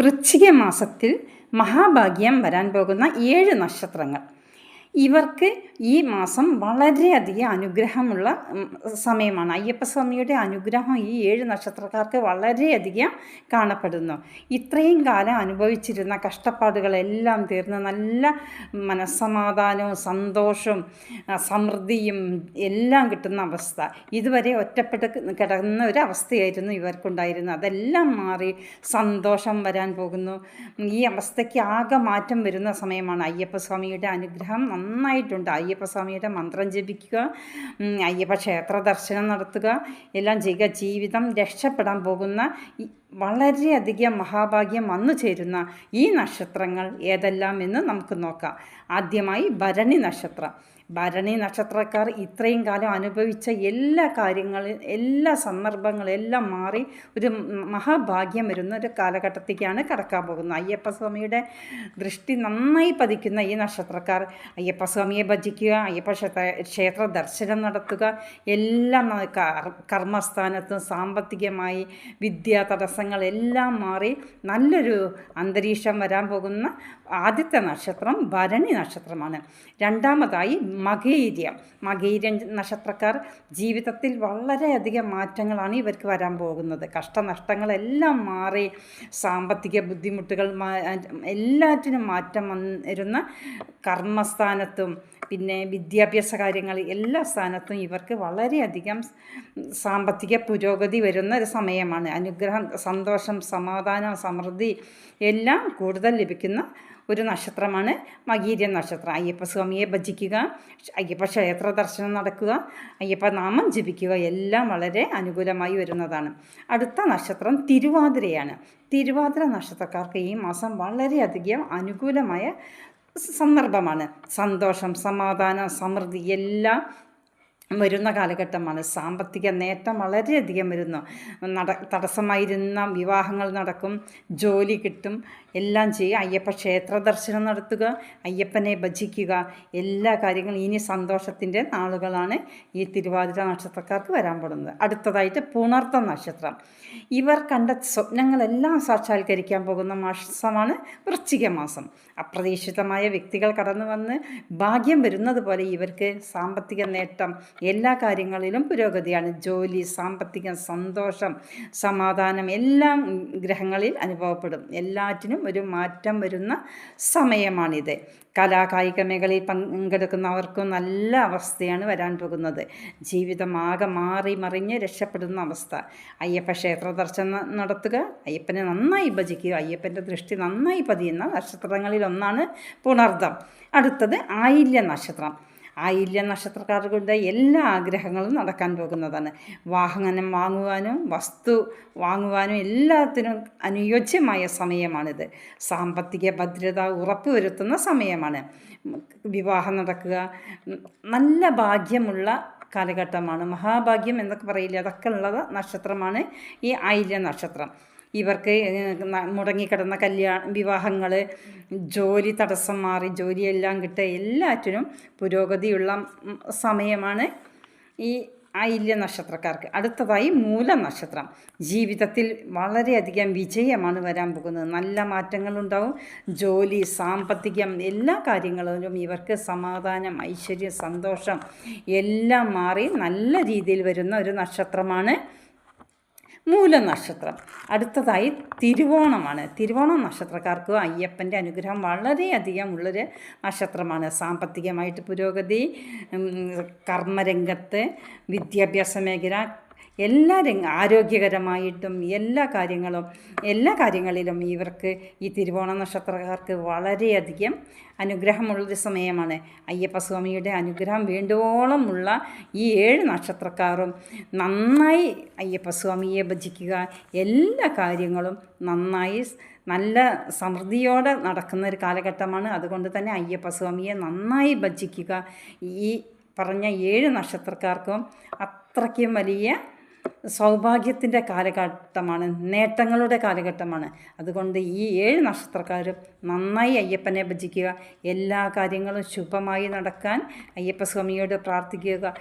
വൃശ്ചിക മാസത്തിൽ മഹാഭാഗ്യം വരാൻ പോകുന്ന ഏഴ് നക്ഷത്രങ്ങൾ. ഇവർക്ക് ഈ മാസം വളരെയധികം അനുഗ്രഹമുള്ള സമയമാണ്. അയ്യപ്പസ്വാമിയുടെ അനുഗ്രഹം ഈ ഏഴ് നക്ഷത്രക്കാർക്ക് വളരെയധികം കാണപ്പെടുന്നു. ഇത്രയും കാലം അനുഭവിച്ചിരുന്ന കഷ്ടപ്പാടുകളെല്ലാം തീർന്ന് നല്ല മനസ്സമാധാനവും സന്തോഷവും സമൃദ്ധിയും എല്ലാം കിട്ടുന്ന അവസ്ഥ. ഇതുവരെ ഒറ്റപ്പെട്ട് കിടന്ന ഒരു അവസ്ഥയായിരുന്നു ഇവർക്കുണ്ടായിരുന്നത്. അതെല്ലാം മാറി സന്തോഷം വരാൻ പോകുന്നു. ഈ അവസ്ഥയ്ക്ക് ആകെ മാറ്റം വരുന്ന സമയമാണ് അയ്യപ്പസ്വാമിയുടെ അനുഗ്രഹം. നന്നായിട്ടുണ്ട്. അയ്യപ്പ സ്വാമിയുടെ മന്ത്രം ജപിക്കുക അയ്യപ്പ ക്ഷേത്ര ദർശനം നടത്തുക എല്ലാം ചെയ്യുക. ജീവിതം രക്ഷപ്പെടാൻ പോകുന്ന വളരെയധികം മഹാഭാഗ്യം വന്നു ചേരുന്ന ഈ നക്ഷത്രങ്ങൾ ഏതെല്ലാം എന്ന് നമുക്ക് നോക്കാം. ആദ്യമായി ഭരണി നക്ഷത്രം. ഭരണി നക്ഷത്രക്കാർ ഇത്രയും കാലം അനുഭവിച്ച എല്ലാ കാര്യങ്ങളും എല്ലാ സന്ദർഭങ്ങളും എല്ലാം മാറി ഒരു മഹാഭാഗ്യം വരുന്ന ഒരു കാലഘട്ടത്തേക്കാണ് കടക്കാൻ പോകുന്നത്. അയ്യപ്പസ്വാമിയുടെ ദൃഷ്ടി നന്നായി പതിക്കുന്ന ഈ നക്ഷത്രക്കാർ അയ്യപ്പസ്വാമിയെ ഭജിക്കുക അയ്യപ്പ ക്ഷേത്ര ക്ഷേത്ര ദർശനം നടത്തുക എല്ലാം കർമ്മസ്ഥാനത്തും സാമ്പത്തികമായി വിദ്യാ തടസ്സങ്ങളെല്ലാം മാറി നല്ലൊരു അന്തരീക്ഷം വരാൻ പോകുന്ന ആദ്യത്തെ നക്ഷത്രം ഭരണി നക്ഷത്രമാണ്. രണ്ടാമതായി മകേര്യം. മകേര്യം നക്ഷത്രക്കാർ ജീവിതത്തിൽ വളരെയധികം മാറ്റങ്ങളാണ് ഇവർക്ക് വരാൻ പോകുന്നത്. കഷ്ടനഷ്ടങ്ങളെല്ലാം മാറി സാമ്പത്തിക ബുദ്ധിമുട്ടുകൾ എല്ലാറ്റിനും മാറ്റം വന്നിരുന്ന കർമ്മസ്ഥാനത്തും പിന്നെ വിദ്യാഭ്യാസ കാര്യങ്ങൾ എല്ലാ സ്ഥാനത്തും ഇവർക്ക് വളരെയധികം സാമ്പത്തിക പുരോഗതി വരുന്ന ഒരു സമയമാണ്. അനുഗ്രഹം സന്തോഷം സമാധാനം സമൃദ്ധി എല്ലാം കൂടുതൽ ലഭിക്കുന്ന ഒരു നക്ഷത്രമാണ്. മകീര്യ നക്ഷത്രം. അയ്യപ്പസ്വാമിയെ ഭജിക്കുക അയ്യപ്പ ക്ഷേത്ര ദർശനം നടക്കുക അയ്യപ്പ നാമം ജപിക്കുക എല്ലാം വളരെ അനുകൂലമായി വരുന്നതാണ്. അടുത്ത നക്ഷത്രം തിരുവാതിരയാണ്. തിരുവാതിര നക്ഷത്രക്കാർക്ക് ഈ മാസം വളരെയധികം അനുകൂലമായ സന്ദർഭമാണ്. സന്തോഷം സമാധാനം സമൃദ്ധി എല്ലാം വരുന്ന കാലഘട്ടമാണ്. സാമ്പത്തിക നേട്ടം വളരെയധികം വരുന്നു. നട തടസ്സമായിരുന്ന വിവാഹങ്ങൾ നടക്കും ജോലി കിട്ടും എല്ലാം ചെയ്യുക അയ്യപ്പ ക്ഷേത്ര ദർശനം നടത്തുക അയ്യപ്പനെ ഭജിക്കുക എല്ലാ കാര്യങ്ങളും ഇനി സന്തോഷത്തിന്റെ നാളുകളാണ് ഈ തിരുവാതിര നക്ഷത്രക്കാർക്ക് വരാൻ പോകുന്നത് അടുത്തതായിട്ട് പുണർത്ത നക്ഷത്രം. ഇവർ കണ്ട സ്വപ്നങ്ങളെല്ലാം സാക്ഷാത്കരിക്കാൻ പോകുന്ന മാസമാണ് വൃശ്ചിക മാസം. അപ്രതീക്ഷിതമായ വ്യക്തികൾ കടന്നു വന്ന് ഭാഗ്യം വരുന്നത് പോലെ ഇവർക്ക് സാമ്പത്തിക നേട്ടം എല്ലാ കാര്യങ്ങളിലും പുരോഗതിയാണ്. ജോലി സാമ്പത്തികം സന്തോഷം സമാധാനം എല്ലാം ഗ്രഹങ്ങളിൽ അനുഭവപ്പെടും. എല്ലാറ്റിനും ഒരു മാറ്റം വരുന്ന സമയമാണിത്. കലാകായിക മേഖലയിൽ പങ്കെടുക്കുന്നവർക്കും നല്ല അവസ്ഥയാണ് വരാൻ പോകുന്നത്. ജീവിതം ആകെ മാറി മറിഞ്ഞ് രക്ഷപ്പെടുന്ന അവസ്ഥ. അയ്യപ്പ ക്ഷേത്ര ദർശനം നടത്തുക അയ്യപ്പനെ നന്നായി ഭജിക്കുക അയ്യപ്പന്റെ ദൃഷ്ടി നന്നായി പതിയുന്ന നക്ഷത്രങ്ങളിൽ ഒന്നാണ് അടുത്തത് ആയില്യ നക്ഷത്രം. ആയില്യ നക്ഷത്രക്കാരുടെ എല്ലാ ആഗ്രഹങ്ങളും നടക്കാൻ പോകുന്നതാണ്. വാഹനം വാങ്ങുവാനും വസ്തു വാങ്ങുവാനും എല്ലാത്തിനും അനുയോജ്യമായ സമയമാണിത്. സാമ്പത്തിക ഭദ്രത ഉറപ്പുവരുത്തുന്ന സമയമാണ്. വിവാഹം നടക്കുക നല്ല ഭാഗ്യമുള്ള കാലഘട്ടമാണ്. മഹാഭാഗ്യം എന്നൊക്കെ പറയില്ല? അതൊക്കെ ഉള്ളത് നക്ഷത്രമാണ് ഈ ആയില്യ നക്ഷത്രം. ഇവർക്ക് മുടങ്ങിക്കിടന്ന കല്യാണ വിവാഹങ്ങൾ ജോലി തടസ്സം മാറി ജോലിയെല്ലാം കിട്ടുക എല്ലാറ്റിനും പുരോഗതിയുള്ള സമയമാണ് ഈ ആയില്യ നക്ഷത്രക്കാർക്ക്. അടുത്തതായി മൂല നക്ഷത്രം. ജീവിതത്തിൽ വളരെയധികം വിജയമാണ് വരാൻ പോകുന്നത്. നല്ല മാറ്റങ്ങളുണ്ടാവും. ജോലി സാമ്പത്തികം എല്ലാ കാര്യങ്ങളിലും ഇവർക്ക് സമാധാനം ഐശ്വര്യം സന്തോഷം എല്ലാം മാറി നല്ല രീതിയിൽ വരുന്ന ഒരു നക്ഷത്രമാണ് മൂലനക്ഷത്രം. അടുത്തതായി തിരുവോണമാണ്. തിരുവോണം നക്ഷത്രക്കാർക്ക് അയ്യപ്പന്റെ അനുഗ്രഹം വളരെയധികം ഉള്ളൊരു നക്ഷത്രമാണ്. സാമ്പത്തികമായിട്ട് പുരോഗതി കർമ്മരംഗത്ത് വിദ്യാഭ്യാസ മേഖല എല്ലാ രംഗ ആരോഗ്യകരമായിട്ടും എല്ലാ കാര്യങ്ങളും എല്ലാ കാര്യങ്ങളിലും ഇവർക്ക് ഈ തിരുവോണ നക്ഷത്രക്കാർക്ക് വളരെയധികം അനുഗ്രഹമുള്ളൊരു സമയമാണ്. അയ്യപ്പസ്വാമിയുടെ അനുഗ്രഹം വേണ്ടുവോളമുള്ള ഈ ഏഴ് നക്ഷത്രക്കാരും നന്നായി അയ്യപ്പസ്വാമിയെ ഭജിക്കുക എല്ലാ കാര്യങ്ങളും നന്നായി നല്ല സമൃദ്ധിയോടെ നടക്കുന്ന ഒരു കാലഘട്ടമാണ്. അതുകൊണ്ട് തന്നെ അയ്യപ്പസ്വാമിയെ നന്നായി ഭജിക്കുക. ഈ പറഞ്ഞ ഏഴ് നക്ഷത്രക്കാർക്കും അത്രയ്ക്കും വലിയ സൗഭാഗ്യത്തിന്റെ കാലഘട്ടമാണ് നേട്ടങ്ങളുടെ കാലഘട്ടമാണ്. അതുകൊണ്ട് ഈ ഏഴ് നക്ഷത്രക്കാരും നന്നായി അയ്യപ്പനെ ഭജിക്കുക എല്ലാ കാര്യങ്ങളും ശുഭമായി നടക്കാൻ അയ്യപ്പസ്വാമിയോട് പ്രാർത്ഥിക്കുക.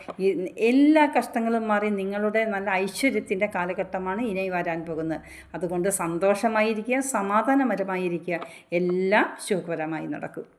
എല്ലാ കഷ്ടങ്ങളും മാറി നിങ്ങളുടെ നല്ല ഐശ്വര്യത്തിന്റെ കാലഘട്ടമാണ് ഇനി വരാൻ പോകുന്നത്. അതുകൊണ്ട് സന്തോഷമായിരിക്കുക സമാധാനപരമായിരിക്കുക. എല്ലാം ശുഭകരമായി നടക്കും.